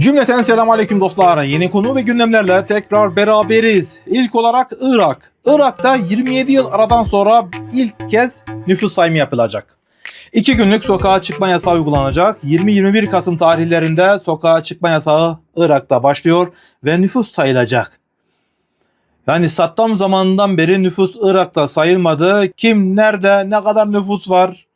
Cümleten selam aleyküm dostlar. Yeni konu ve gündemlerle tekrar beraberiz. İlk olarak Irak. Irak'ta 27 yıl aradan sonra ilk kez nüfus sayımı yapılacak. İki günlük sokağa çıkma yasağı uygulanacak. 20-21 Kasım tarihlerinde sokağa çıkma yasağı Irak'ta başlıyor ve nüfus sayılacak. Yani Saddam zamanından beri nüfus Irak'ta sayılmadı. Kim, nerede, ne kadar nüfus var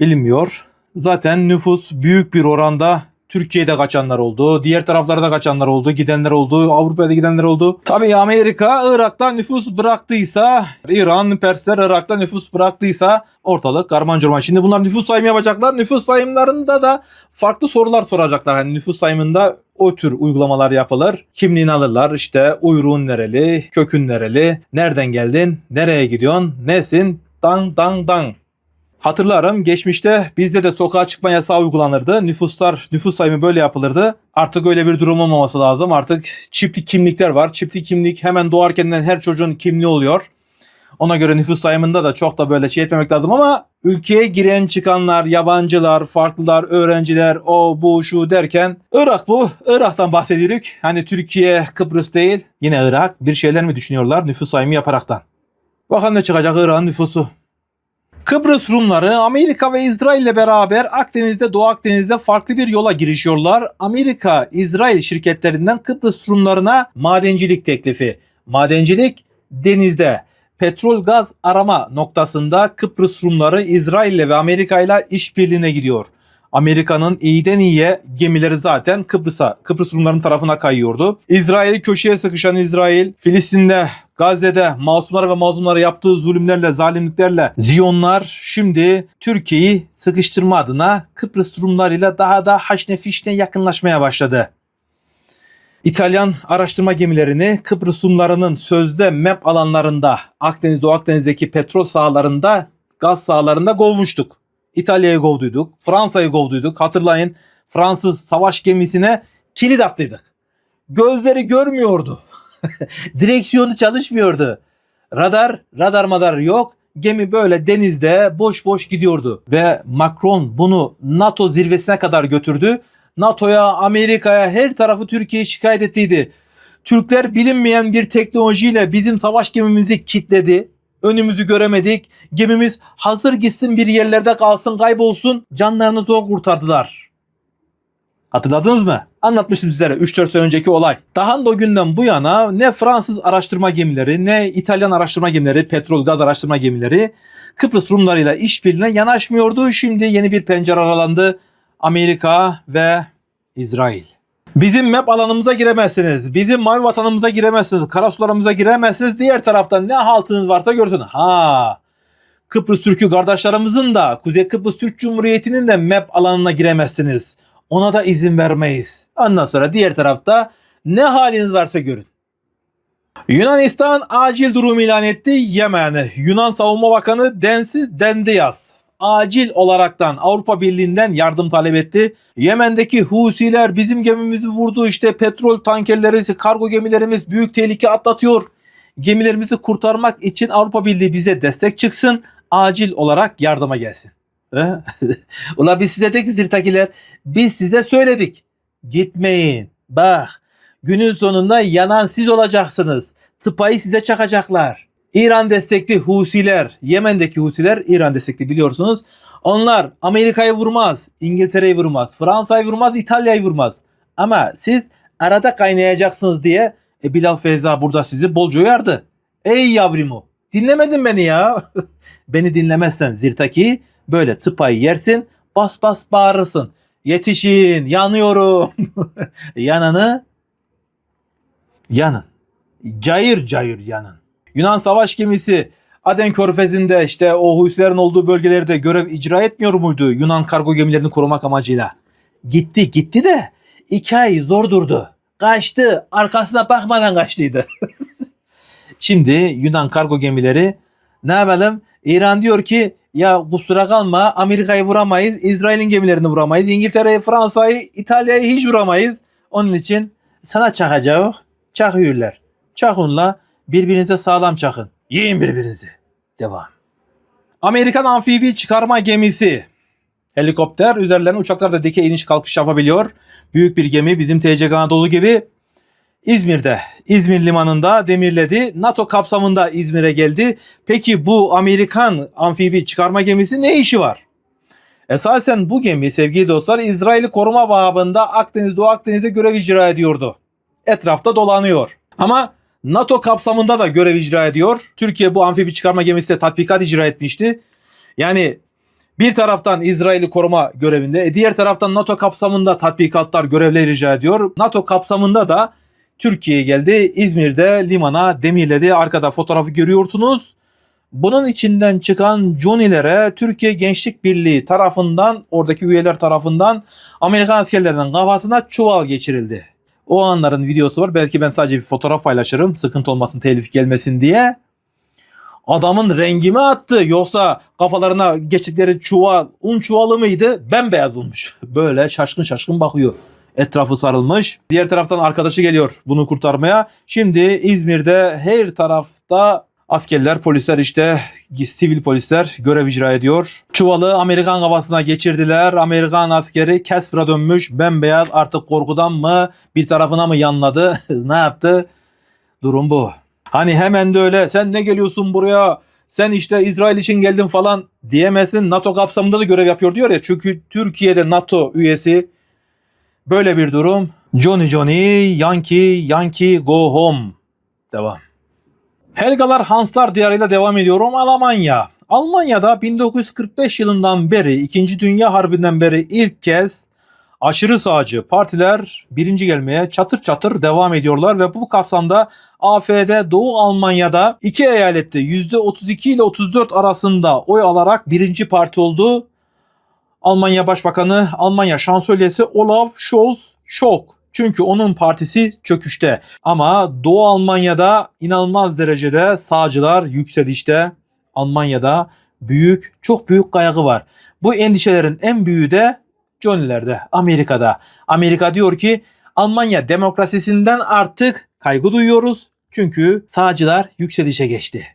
bilinmiyor. Zaten nüfus büyük bir oranda Türkiye'de kaçanlar oldu. Diğer taraflarda kaçanlar oldu. Gidenler oldu. Avrupa'da gidenler oldu. Tabii Amerika Irak'ta nüfus bıraktıysa, İran, Persler Irak'ta nüfus bıraktıysa ortalık karman çorman. Şimdi bunlar nüfus sayımı yapacaklar. Nüfus sayımlarında da farklı sorular soracaklar. Hani nüfus sayımında o tür uygulamalar yapılır. Kimliğini alırlar. İşte uyruğun nereli, kökün nereli, nereden geldin, nereye gidiyorsun, nesin, dang dang dang. Hatırlarım geçmişte bizde de sokağa çıkma yasağı uygulanırdı. Nüfuslar, nüfus sayımı böyle yapılırdı. Artık öyle bir durum olmaması lazım. Artık çiftlik kimlikler var. Çiftlik kimlik hemen doğarkenden her çocuğun kimliği oluyor. Ona göre nüfus sayımında da çok da böyle şey etmemek lazım ama ülkeye giren çıkanlar, yabancılar, farklılar, öğrenciler, o bu şu derken Irak bu. Irak'tan bahsediyorduk. Hani Türkiye, Kıbrıs değil. Yine Irak. Bir şeyler mi düşünüyorlar nüfus sayımı yaparaktan? Bakalım ne çıkacak Irak'ın nüfusu. Kıbrıs Rumları Amerika ve İsrail ile beraber Akdeniz'de Doğu Akdeniz'de farklı bir yola girişiyorlar. Amerika, İsrail şirketlerinden Kıbrıs Rumlarına madencilik teklifi. Madencilik denizde petrol gaz arama noktasında Kıbrıs Rumları İsrail ile ve Amerika ile işbirliğine gidiyor. Amerika'nın iyiden iyiye gemileri zaten Kıbrıs'a, Kıbrıs Rumların tarafına kayıyordu. İsrail köşeye sıkışan İsrail, Filistin'de, Gazze'de masumlara ve mazlumlara yaptığı zulümlerle, zalimliklerle Ziyonlar şimdi Türkiye'yi sıkıştırma adına Kıbrıs Rumlarıyla daha da haşne fişne yakınlaşmaya başladı. İtalyan araştırma gemilerini Kıbrıs Rumlarının sözde MEP alanlarında, Akdeniz, Doğu Akdeniz'deki petrol sahalarında, gaz sahalarında kovmuştuk. İtalya'yı kovduyduk, Fransa'yı kovduyduk. Hatırlayın Fransız savaş gemisine kilit attıydık. Gözleri görmüyordu. Direksiyonu çalışmıyordu. Radar, radar madar yok. Gemi böyle denizde boş boş gidiyordu. Ve Macron bunu NATO zirvesine kadar götürdü. NATO'ya, Amerika'ya her tarafı Türkiye'yi şikayet ettiydi. Türkler bilinmeyen bir teknolojiyle bizim savaş gemimizi kitledi. Önümüzü göremedik. Gemimiz hazır gitsin bir yerlerde kalsın kaybolsun. Canlarını zor kurtardılar. Hatırladınız mı? Anlatmıştım sizlere 3-4 sene önceki olay. Daha da o günden bu yana ne Fransız araştırma gemileri ne İtalyan araştırma gemileri, petrol gaz araştırma gemileri Kıbrıs Rumlarıyla işbirliğine yanaşmıyordu. Şimdi yeni bir pencere aralandı. Amerika ve İsrail. Bizim map alanımıza giremezsiniz. Bizim mavi vatanımıza giremezsiniz. Karasularımıza giremezsiniz. Diğer taraftan ne haltınız varsa görsün. Ha. Kıbrıs Türk'ü kardeşlerimizin de Kuzey Kıbrıs Türk Cumhuriyeti'nin de map alanına giremezsiniz. Ona da izin vermeyiz. Ondan sonra diğer tarafta ne haliniz varsa görün. Yunanistan acil durum ilan etti Yemen'e. Yunan Savunma Bakanı densiz dendi. Acil olaraktan Avrupa Birliği'nden yardım talep etti. Yemen'deki Husiler bizim gemimizi vurdu. İşte petrol tankerleri, kargo gemilerimiz büyük tehlike atlatıyor. Gemilerimizi kurtarmak için Avrupa Birliği bize destek çıksın. Acil olarak yardıma gelsin. Ula biz size dedik zirtakiler. Biz size söyledik. Gitmeyin. Bak günün sonunda yanan siz olacaksınız. Tıpayı size çakacaklar. İran destekli Husiler, Yemen'deki Husiler İran destekli biliyorsunuz. Onlar Amerika'yı vurmaz, İngiltere'yi vurmaz, Fransa'yı vurmaz, İtalya'yı vurmaz. Ama siz arada kaynayacaksınız diye e, Bilal Feyza burada sizi bolca uyardı. Ey yavrumu dinlemedin beni ya. beni dinlemezsen Zirtaki böyle tıpayı yersin bas bas bağırırsın. Yetişin yanıyorum. Yananı yanın. Cayır cayır yanın. Yunan savaş gemisi Aden Körfezi'nde işte o Husilerin olduğu bölgelerde görev icra etmiyor muydu Yunan kargo gemilerini korumak amacıyla? Gitti gitti de iki ay zor durdu. Kaçtı arkasına bakmadan kaçtıydı. Şimdi Yunan kargo gemileri ne yapalım? İran diyor ki ya kusura kalma Amerika'yı vuramayız, İsrail'in gemilerini vuramayız, İngiltere'yi, Fransa'yı, İtalya'yı hiç vuramayız. Onun için sana çakacağız. Çakıyorlar. Çakınla birbirinize sağlam çakın. Yiyin birbirinizi. Devam. Amerikan amfibi çıkarma gemisi helikopter. Üzerlerine uçaklar da dikey iniş kalkış yapabiliyor. Büyük bir gemi bizim TC Anadolu gibi İzmir'de, İzmir limanında demirledi. NATO kapsamında İzmir'e geldi. Peki bu Amerikan amfibi çıkarma gemisi ne işi var? Esasen bu gemi sevgili dostlar İsrail'i koruma babında Akdeniz Doğu Akdeniz'e görev icra ediyordu. Etrafta dolanıyor. Ama NATO kapsamında da görev icra ediyor. Türkiye bu amfibi çıkarma gemisiyle tatbikat icra etmişti. Yani bir taraftan İsrail'i koruma görevinde, e, diğer taraftan NATO kapsamında tatbikatlar, görevler icra ediyor. NATO kapsamında da Türkiye'ye geldi. İzmir'de limana demirledi. Arkada fotoğrafı görüyorsunuz. Bunun içinden çıkan Johnny'lere Türkiye Gençlik Birliği tarafından, oradaki üyeler tarafından Amerikan askerlerinin kafasına çuval geçirildi. O anların videosu var. Belki ben sadece bir fotoğraf paylaşırım. Sıkıntı olmasın, telif gelmesin diye. Adamın rengimi attı. Yoksa kafalarına geçtikleri çuval, un çuvalı mıydı? Bembeyaz olmuş. Böyle şaşkın şaşkın bakıyor. Etrafı sarılmış. Diğer taraftan arkadaşı geliyor bunu kurtarmaya. Şimdi İzmir'de her tarafta askerler, polisler işte sivil polisler görev icra ediyor. Çuvalı Amerikan kafasına geçirdiler. Amerikan askeri Casper'a dönmüş. Bembeyaz artık korkudan mı bir tarafına mı yanladı? ne yaptı? Durum bu. Hani hemen de öyle sen ne geliyorsun buraya? Sen işte İsrail için geldin falan diyemezsin. NATO kapsamında da görev yapıyor diyor ya. Çünkü Türkiye'de NATO üyesi böyle bir durum. Johnny Johnny, Yankee, Yankee, go home. Devam. Helgalar Hanslar diyarıyla devam ediyorum. Almanya. Almanya'da 1945 yılından beri, 2. Dünya Harbi'nden beri ilk kez aşırı sağcı partiler birinci gelmeye çatır çatır devam ediyorlar ve bu kapsamda AFD Doğu Almanya'da iki eyalette %32 ile 34 arasında oy alarak birinci parti oldu. Almanya Başbakanı, Almanya Şansölyesi Olaf Scholz şok. Çünkü onun partisi çöküşte. Ama Doğu Almanya'da inanılmaz derecede sağcılar yükselişte. Almanya'da büyük, çok büyük kaygı var. Bu endişelerin en büyüğü de Johnny'lerde, Amerika'da. Amerika diyor ki Almanya demokrasisinden artık kaygı duyuyoruz. Çünkü sağcılar yükselişe geçti.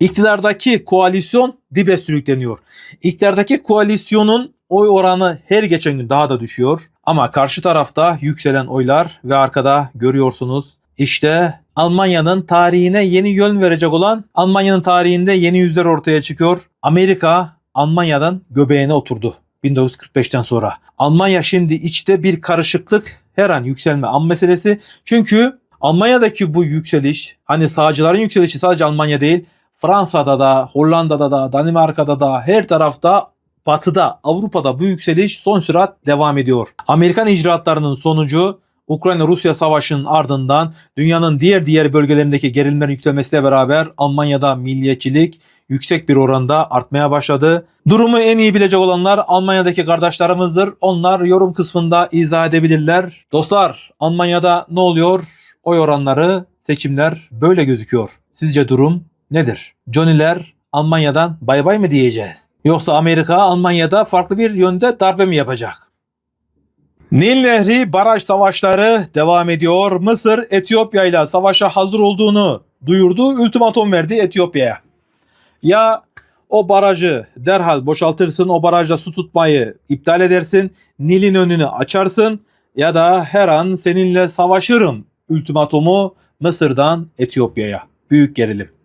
İktidardaki koalisyon dibe sürükleniyor. İktidardaki koalisyonun oy oranı her geçen gün daha da düşüyor. Ama karşı tarafta yükselen oylar ve arkada görüyorsunuz işte Almanya'nın tarihine yeni yön verecek olan Almanya'nın tarihinde yeni yüzler ortaya çıkıyor. Amerika Almanya'dan göbeğine oturdu 1945'ten sonra. Almanya şimdi içte bir karışıklık her an yükselme an meselesi. Çünkü Almanya'daki bu yükseliş hani sağcıların yükselişi sadece Almanya değil Fransa'da da Hollanda'da da Danimarka'da da her tarafta Batı'da, Avrupa'da bu yükseliş son sürat devam ediyor. Amerikan icraatlarının sonucu Ukrayna-Rusya savaşının ardından dünyanın diğer diğer bölgelerindeki gerilimlerin yükselmesiyle beraber Almanya'da milliyetçilik yüksek bir oranda artmaya başladı. Durumu en iyi bilecek olanlar Almanya'daki kardeşlerimizdir. Onlar yorum kısmında izah edebilirler. Dostlar Almanya'da ne oluyor? Oy oranları, seçimler böyle gözüküyor. Sizce durum nedir? Johnny'ler Almanya'dan bay bay mı diyeceğiz? Yoksa Amerika Almanya'da farklı bir yönde darbe mi yapacak? Nil Nehri baraj savaşları devam ediyor. Mısır Etiyopya ile savaşa hazır olduğunu duyurdu. Ultimatom verdi Etiyopya'ya. Ya o barajı derhal boşaltırsın, o barajda su tutmayı iptal edersin, Nil'in önünü açarsın ya da her an seninle savaşırım ultimatomu Mısır'dan Etiyopya'ya. Büyük gerilim.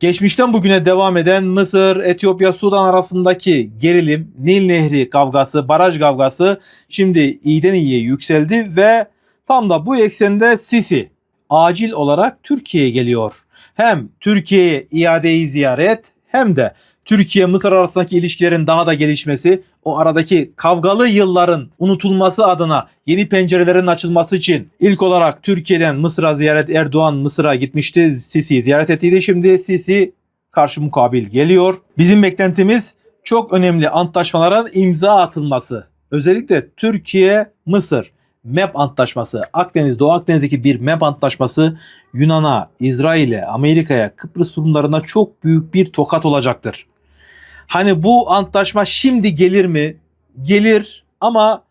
Geçmişten bugüne devam eden Mısır, Etiyopya, Sudan arasındaki gerilim, Nil Nehri kavgası, baraj kavgası şimdi iyiden iyiye yükseldi ve tam da bu eksende Sisi acil olarak Türkiye'ye geliyor. Hem Türkiye'ye iadeyi ziyaret hem de Türkiye-Mısır arasındaki ilişkilerin daha da gelişmesi, o aradaki kavgalı yılların unutulması adına yeni pencerelerin açılması için ilk olarak Türkiye'den Mısır'a ziyaret Erdoğan Mısır'a gitmişti. Sisi ziyaret ettiydi. Şimdi Sisi karşı mukabil geliyor. Bizim beklentimiz çok önemli antlaşmalara imza atılması. Özellikle Türkiye-Mısır MEP antlaşması, Akdeniz, Doğu Akdeniz'deki bir MEP antlaşması Yunan'a, İsrail'e, Amerika'ya, Kıbrıs Rumlarına çok büyük bir tokat olacaktır. Hani bu antlaşma şimdi gelir mi? Gelir ama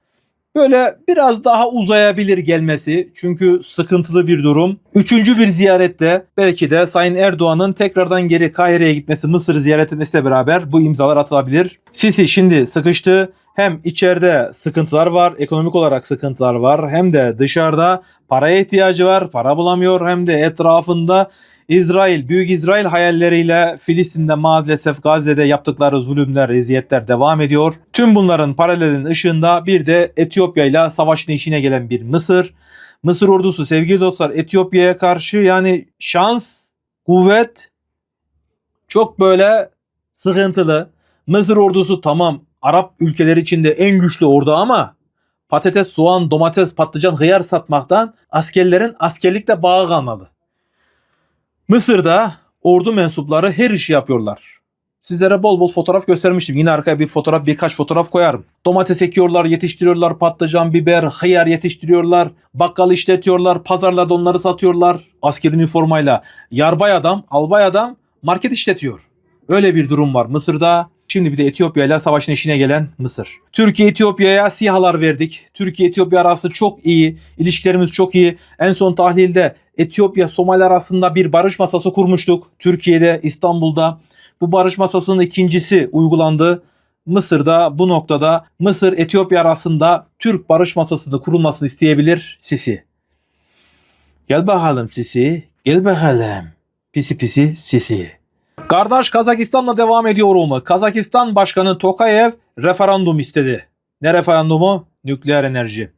Böyle biraz daha uzayabilir gelmesi çünkü sıkıntılı bir durum. Üçüncü bir ziyarette belki de Sayın Erdoğan'ın tekrardan geri Kahire'ye gitmesi, Mısır'ı ziyaret etmesiyle beraber bu imzalar atılabilir. Sisi şimdi sıkıştı. Hem içeride sıkıntılar var, ekonomik olarak sıkıntılar var. Hem de dışarıda paraya ihtiyacı var, para bulamıyor. Hem de etrafında İsrail, Büyük İsrail hayalleriyle Filistin'de maalesef Gazze'de yaptıkları zulümler, eziyetler devam ediyor. Tüm bunların paralelin ışığında bir de Etiyopya ile savaşın işine gelen bir Mısır. Mısır ordusu sevgili dostlar Etiyopya'ya karşı yani şans, kuvvet çok böyle sıkıntılı. Mısır ordusu tamam Arap ülkeleri içinde en güçlü ordu ama patates, soğan, domates, patlıcan, hıyar satmaktan askerlerin askerlikle bağı kalmadı. Mısır'da ordu mensupları her işi yapıyorlar. Sizlere bol bol fotoğraf göstermiştim. Yine arkaya bir fotoğraf, birkaç fotoğraf koyarım. Domates ekiyorlar, yetiştiriyorlar, patlıcan, biber, hıyar yetiştiriyorlar, bakkal işletiyorlar, pazarlarda onları satıyorlar. Askeri üniformayla yarbay adam, albay adam market işletiyor. Öyle bir durum var Mısır'da. Şimdi bir de Etiyopya ile savaşın işine gelen Mısır. Türkiye Etiyopya'ya sihalar verdik. Türkiye Etiyopya arası çok iyi. İlişkilerimiz çok iyi. En son tahlilde Etiyopya Somali arasında bir barış masası kurmuştuk. Türkiye'de İstanbul'da. Bu barış masasının ikincisi uygulandı. Mısır'da bu noktada Mısır Etiyopya arasında Türk barış masasını kurulmasını isteyebilir Sisi. Gel bakalım Sisi. Gel bakalım. Pisi pisi Sisi. Kardeş Kazakistan'la devam ediyorum. Kazakistan Başkanı Tokayev referandum istedi. Ne referandumu? Nükleer enerji.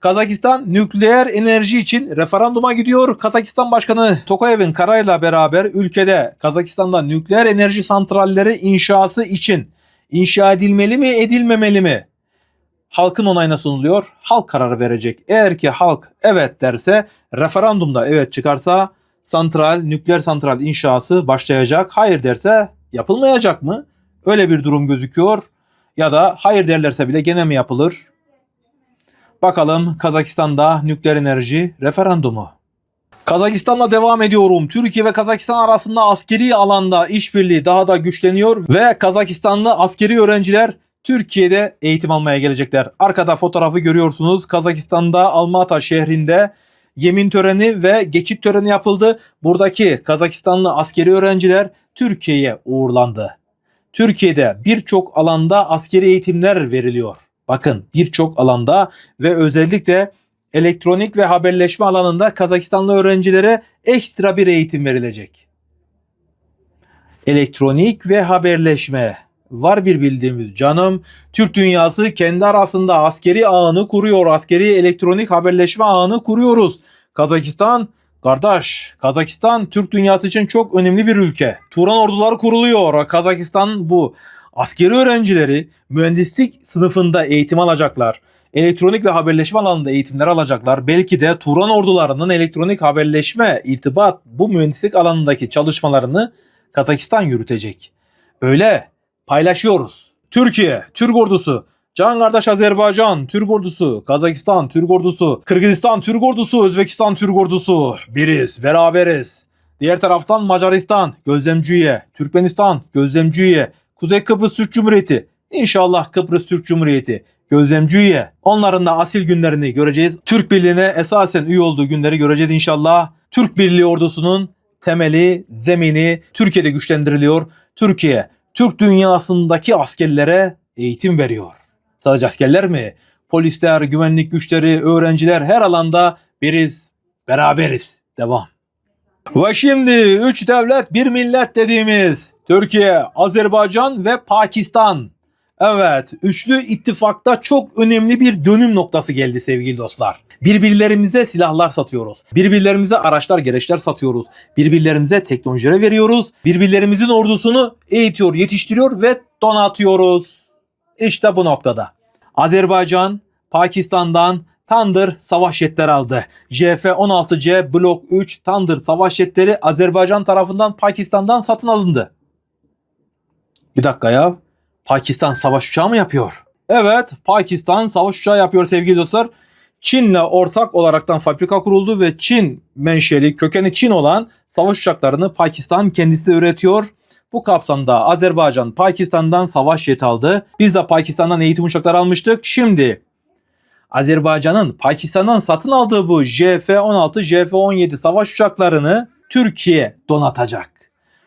Kazakistan nükleer enerji için referanduma gidiyor. Kazakistan Başkanı Tokayev'in kararıyla beraber ülkede Kazakistan'da nükleer enerji santralleri inşası için inşa edilmeli mi edilmemeli mi? Halkın onayına sunuluyor. Halk kararı verecek. Eğer ki halk evet derse referandumda evet çıkarsa santral, nükleer santral inşası başlayacak. Hayır derse yapılmayacak mı? Öyle bir durum gözüküyor. Ya da hayır derlerse bile gene mi yapılır? Bakalım Kazakistan'da nükleer enerji referandumu. Kazakistan'la devam ediyorum. Türkiye ve Kazakistan arasında askeri alanda işbirliği daha da güçleniyor ve Kazakistanlı askeri öğrenciler Türkiye'de eğitim almaya gelecekler. Arkada fotoğrafı görüyorsunuz. Kazakistan'da Almata şehrinde yemin töreni ve geçit töreni yapıldı. Buradaki Kazakistanlı askeri öğrenciler Türkiye'ye uğurlandı. Türkiye'de birçok alanda askeri eğitimler veriliyor. Bakın birçok alanda ve özellikle elektronik ve haberleşme alanında Kazakistanlı öğrencilere ekstra bir eğitim verilecek. Elektronik ve haberleşme var bir bildiğimiz canım. Türk dünyası kendi arasında askeri ağını kuruyor. Askeri elektronik haberleşme ağını kuruyoruz. Kazakistan Kardeş, Kazakistan Türk dünyası için çok önemli bir ülke. Turan orduları kuruluyor. Kazakistan bu. Askeri öğrencileri mühendislik sınıfında eğitim alacaklar. Elektronik ve haberleşme alanında eğitimler alacaklar. Belki de Turan ordularının elektronik haberleşme, irtibat bu mühendislik alanındaki çalışmalarını Kazakistan yürütecek. Böyle paylaşıyoruz. Türkiye, Türk ordusu, Can kardeş Azerbaycan, Türk ordusu, Kazakistan, Türk ordusu, Kırgızistan, Türk ordusu, Özbekistan, Türk ordusu. Biriz, beraberiz. Diğer taraftan Macaristan, gözlemci üye, Türkmenistan, gözlemci üye, Kuzey Kıbrıs Türk Cumhuriyeti, İnşallah Kıbrıs Türk Cumhuriyeti, gözlemci üye. Onların da asil günlerini göreceğiz. Türk Birliği'ne esasen üye olduğu günleri göreceğiz inşallah. Türk Birliği ordusunun temeli, zemini Türkiye'de güçlendiriliyor. Türkiye, Türk dünyasındaki askerlere eğitim veriyor. Sadece askerler mi? Polisler, güvenlik güçleri, öğrenciler her alanda biriz, beraberiz. Devam. Ve şimdi üç devlet bir millet dediğimiz Türkiye, Azerbaycan ve Pakistan. Evet, üçlü ittifakta çok önemli bir dönüm noktası geldi sevgili dostlar. Birbirlerimize silahlar satıyoruz. Birbirlerimize araçlar, gereçler satıyoruz. Birbirlerimize teknolojiler veriyoruz. Birbirlerimizin ordusunu eğitiyor, yetiştiriyor ve donatıyoruz. İşte bu noktada. Azerbaycan Pakistan'dan Thunder savaş jetleri aldı. JF-16C Block 3 Thunder savaş jetleri Azerbaycan tarafından Pakistan'dan satın alındı. Bir dakika ya. Pakistan savaş uçağı mı yapıyor? Evet, Pakistan savaş uçağı yapıyor sevgili dostlar. Çin'le ortak olaraktan fabrika kuruldu ve Çin menşeli, kökeni Çin olan savaş uçaklarını Pakistan kendisi üretiyor. Bu kapsamda Azerbaycan Pakistan'dan savaş jet aldı. Biz de Pakistan'dan eğitim uçakları almıştık. Şimdi Azerbaycan'ın Pakistan'dan satın aldığı bu JF-16, JF-17 savaş uçaklarını Türkiye donatacak.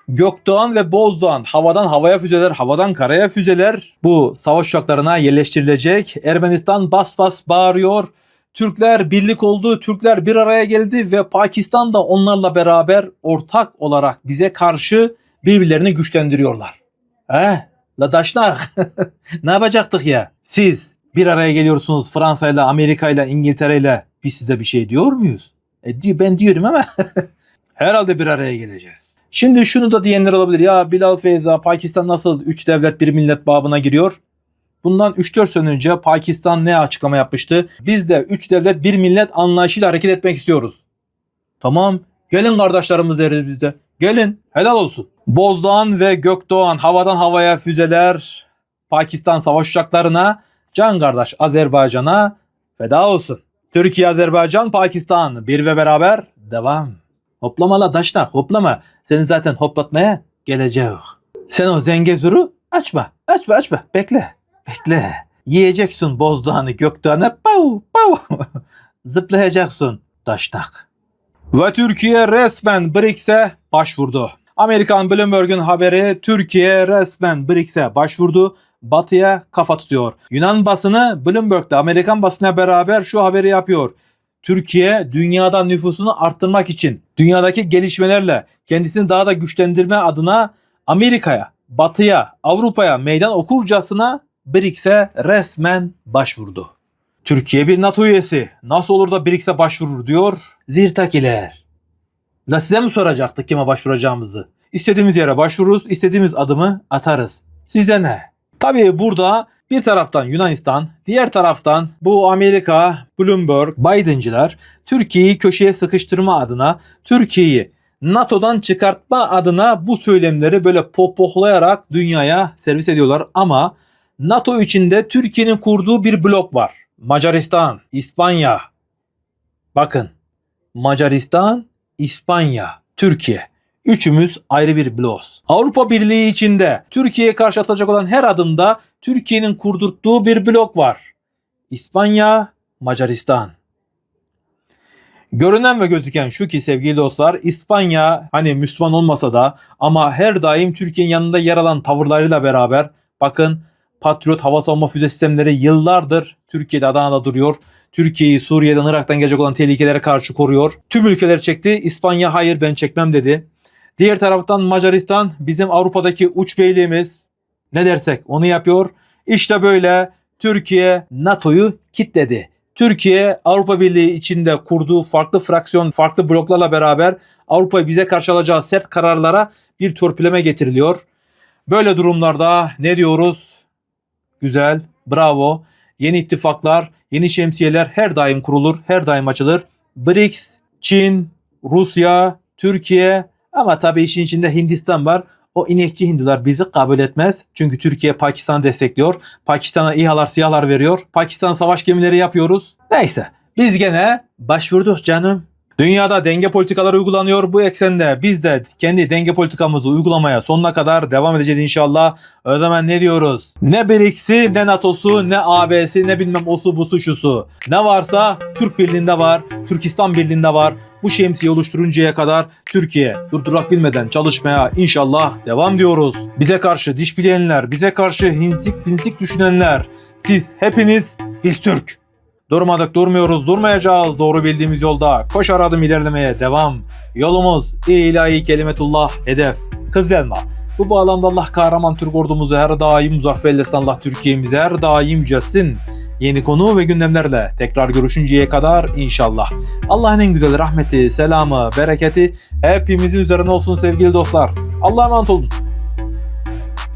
Gökdoğan ve Bozdoğan havadan havaya füzeler, havadan karaya füzeler bu savaş uçaklarına yerleştirilecek. Ermenistan bas bas bağırıyor. Türkler birlik oldu, Türkler bir araya geldi ve Pakistan da onlarla beraber ortak olarak bize karşı birbirlerini güçlendiriyorlar. He? La daşnak. ne yapacaktık ya? Siz bir araya geliyorsunuz Fransa ile, Amerika ile, İngiltere ile. Biz size bir şey diyor muyuz? E, ben diyorum ama herhalde bir araya geleceğiz. Şimdi şunu da diyenler olabilir. Ya Bilal Feyza Pakistan nasıl 3 devlet bir millet babına giriyor? Bundan 3-4 sene önce Pakistan ne açıklama yapmıştı? Biz de 3 devlet bir millet anlayışıyla hareket etmek istiyoruz. Tamam gelin kardeşlerimiz deriz biz de. Gelin helal olsun. Bozdoğan ve Gökdoğan havadan havaya füzeler Pakistan savaş uçaklarına can kardeş Azerbaycan'a feda olsun. Türkiye, Azerbaycan, Pakistan bir ve beraber devam. Hoplama la daşlar hoplama. Seni zaten hoplatmaya geleceğiz. Sen o zengezuru açma. Açma açma. Bekle. Bekle. Yiyeceksin bozdoğanı gökdoğanı. Pav pav. Zıplayacaksın daşnak. Ve Türkiye resmen BRICS'e başvurdu. Amerikan Bloomberg'un haberi Türkiye resmen BRICS'e başvurdu. Batı'ya kafa tutuyor. Yunan basını Bloomberg'de Amerikan basına beraber şu haberi yapıyor. Türkiye dünyada nüfusunu arttırmak için dünyadaki gelişmelerle kendisini daha da güçlendirme adına Amerika'ya, Batı'ya, Avrupa'ya meydan okurcasına BRICS'e resmen başvurdu. Türkiye bir NATO üyesi. Nasıl olur da BRICS'e başvurur diyor. Zirtakiler. La size mi soracaktık kime başvuracağımızı? İstediğimiz yere başvururuz, istediğimiz adımı atarız. Size ne? Tabii burada bir taraftan Yunanistan, diğer taraftan bu Amerika, Bloomberg, Biden'cılar Türkiye'yi köşeye sıkıştırma adına, Türkiye'yi NATO'dan çıkartma adına bu söylemleri böyle popohlayarak dünyaya servis ediyorlar. Ama NATO içinde Türkiye'nin kurduğu bir blok var. Macaristan, İspanya. Bakın Macaristan, İspanya, Türkiye. Üçümüz ayrı bir bloz. Avrupa Birliği içinde Türkiye'ye karşı atacak olan her adımda Türkiye'nin kurdurttuğu bir blok var. İspanya, Macaristan. Görünen ve gözüken şu ki sevgili dostlar İspanya hani Müslüman olmasa da ama her daim Türkiye'nin yanında yer alan tavırlarıyla beraber bakın Patriot hava savunma füze sistemleri yıllardır Türkiye'de Adana'da duruyor. Türkiye'yi Suriye'den Irak'tan gelecek olan tehlikelere karşı koruyor. Tüm ülkeler çekti. İspanya hayır ben çekmem dedi. Diğer taraftan Macaristan bizim Avrupa'daki uç beyliğimiz. Ne dersek onu yapıyor. İşte böyle Türkiye NATO'yu kitledi. Türkiye Avrupa Birliği içinde kurduğu farklı fraksiyon, farklı bloklarla beraber Avrupa'yı bize karşı alacağı sert kararlara bir törpüleme getiriliyor. Böyle durumlarda ne diyoruz? Güzel, bravo. Yeni ittifaklar, yeni şemsiyeler her daim kurulur, her daim açılır. BRICS, Çin, Rusya, Türkiye ama tabii işin içinde Hindistan var. O inekçi Hindular bizi kabul etmez. Çünkü Türkiye Pakistan destekliyor. Pakistan'a İHA'lar SİHA'lar veriyor. Pakistan savaş gemileri yapıyoruz. Neyse biz gene başvurduk canım. Dünyada denge politikaları uygulanıyor. Bu eksende biz de kendi denge politikamızı uygulamaya sonuna kadar devam edeceğiz inşallah. O ne diyoruz? Ne BRICS'i, ne NATO'su, ne AB'si, ne bilmem osu busu şusu. Ne varsa Türk Birliği'nde var, Türkistan Birliği'nde var. Bu şemsiye oluşturuncaya kadar Türkiye durdurak bilmeden çalışmaya inşallah devam diyoruz. Bize karşı diş bileyenler, bize karşı hinzik pinzik düşünenler, siz hepiniz biz Türk. Durmadık durmuyoruz durmayacağız doğru bildiğimiz yolda koşar adım ilerlemeye devam. Yolumuz ilahi kelimetullah hedef. Kızılelma. Bu bağlamda Allah kahraman Türk ordumuzu her daim muzaffer eylesin Allah Türkiye'mizi her daim yücelsin. Yeni konu ve gündemlerle tekrar görüşünceye kadar inşallah. Allah'ın en güzel rahmeti, selamı, bereketi hepimizin üzerine olsun sevgili dostlar. Allah'a emanet olun.